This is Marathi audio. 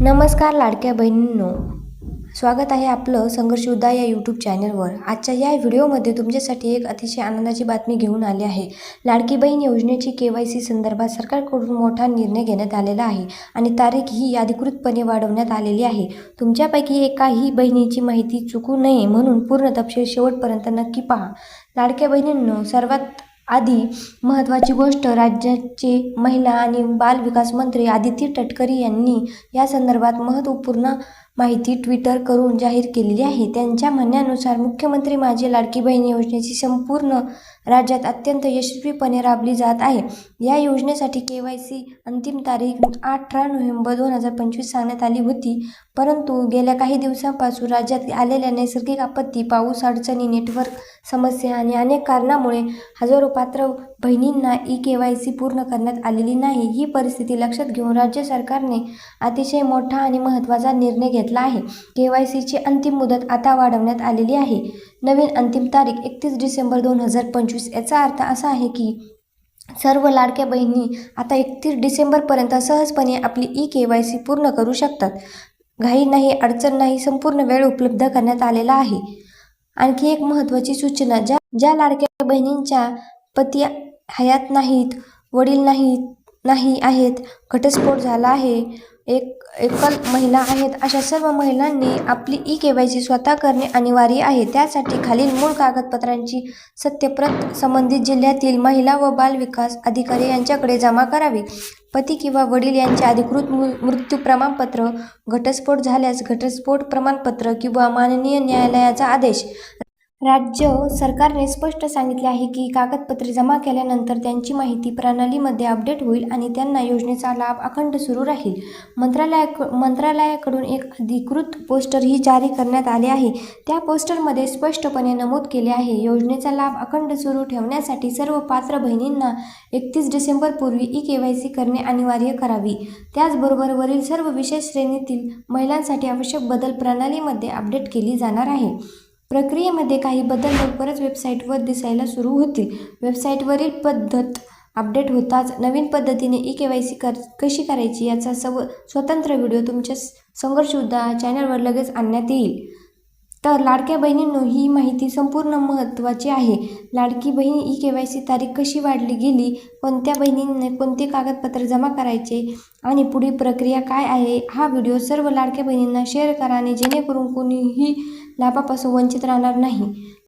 नमस्कार लाडक्या बहिणींनो. स्वागत आहे आपलं संघर्ष या यूट्यूब चॅनलवर आजच्या या व्हिडिओमध्ये तुमच्यासाठी एक अतिशय आनंदाची बातमी घेऊन आली आहे. लाडकी बहीण योजनेची के वाय सी संदर्भात सरकारकडून मोठा निर्णय घेण्यात आलेला आहे आणि तारीख ही अधिकृतपणे वाढवण्यात आलेली आहे. तुमच्यापैकी एकाही बहिणीची माहिती चुकू नये म्हणून पूर्ण तपशील शेवटपर्यंत नक्की पहा. लाडक्या बहिणींनो सर्वात आधी महत्त्वाची गोष्ट राज्याचे महिला आणि बालविकास मंत्री आदिती तटकरे यांनी या संदर्भात महत्त्वपूर्ण माहिती ट्विटर करून जाहीर केलेली आहे. त्यांच्या म्हणण्यानुसार मुख्यमंत्री माझी लाडकी बहीण योजनेची संपूर्ण राज्यात अत्यंत यशस्वीपणे राबली जात आहे. या योजनेसाठी के वाय सी अंतिम तारीख अठरा नोव्हेंबर दोन हजार पंचवीस सांगण्यात आली होती. परंतु गेल्या काही दिवसांपासून राज्यात आलेल्या नैसर्गिक आपत्ती पाऊस अडचणी नेटवर्क समस्या आणि अनेक कारणामुळे हजारो पात्र बहिणींना ई के वाय सी पूर्ण करण्यात आलेली नाही. ही परिस्थिती लक्षात घेऊन राज्य सरकारने अतिशय मोठा आणि महत्त्वाचा निर्णय घेतला. आहे. के वाय सीची अंतिम मुदत आता वाढवण्यात आलेली आहे. नवीन अंतिम तारीख एकतीस डिसेंबर दोन हजार पंचवीस याचा अर्थ असा आहे की सर्व लाडक्या बहिणी आता एकतीस डिसेंबरपर्यंत सहजपणे आपली ई के वाय सी पूर्ण करू शकतात. घाई नाही अडचण नाही संपूर्ण वेळ उपलब्ध करण्यात आलेला आहे. आणखी एक महत्त्वाची सूचना ज्या ज्या लाडक्या बहिणींच्या पती हयात नाहीत वडील नाहीत नाही आहेत घटस्फोट झाला आहे एक एकल महिला आहेत. अशा सर्व महिलांनी आपली ई के वाय सी स्वतः करणे अनिवार्य आहे. त्यासाठी खालील मूळ कागदपत्रांची सत्यप्रत संबंधित जिल्ह्यातील महिला व बाल विकास अधिकारी यांच्याकडे जमा करावी. पती किंवा वडील यांचे अधिकृत मृ मृत्यू प्रमाणपत्र घटस्फोट झाल्यास घटस्फोट प्रमाणपत्र किंवा माननीय न्यायालयाचा आदेश राज्य सरकारने स्पष्ट सांगितले आहे की कागदपत्रे जमा केल्यानंतर त्यांची माहिती प्रणालीमध्ये अपडेट होईल आणि त्यांना योजनेचा लाभ अखंड सुरू राहील. मंत्रालयाक मंत्रालयाकडून एक अधिकृत पोस्टरही जारी करण्यात आले आहे. त्या पोस्टरमध्ये स्पष्टपणे नमूद केले आहे योजनेचा लाभ अखंड सुरू ठेवण्यासाठी सर्व पात्र बहिणींना एकतीस डिसेंबरपूर्वी ई के वाय सी करणे अनिवार्य करावी. त्याचबरोबर वरील सर्व विशेष श्रेणीतील महिलांसाठी आवश्यक बदल प्रणालीमध्ये अपडेट केली जाणार आहे. प्रक्रियेमध्ये काही बदल लवकरच वेबसाईटवर दिसायला सुरू होतील. वेबसाईटवरील पद्धत अपडेट होताच नवीन पद्धतीने ई के वाय सी कर कशी करायची याचा सव स्वतंत्र व्हिडिओ तुमच्या संघर्ष चॅनलवर लगेच आणण्यात येईल. तर लाडक्या बहिणींनो ही माहिती संपूर्ण महत्त्वाची आहे. Ladki Bahin E K Y C तारीख कशी वाढली गेली? कोणत्या बहिणींनी कोणते कागदपत्र जमा करायचे? आणि पुढील प्रक्रिया काय आहे? हा व्हिडिओ सर्व लाडक्या बहिणींना शेअर करा आणि जेणेकरून कोणीही लाभापासून वंचित राहणार नाही.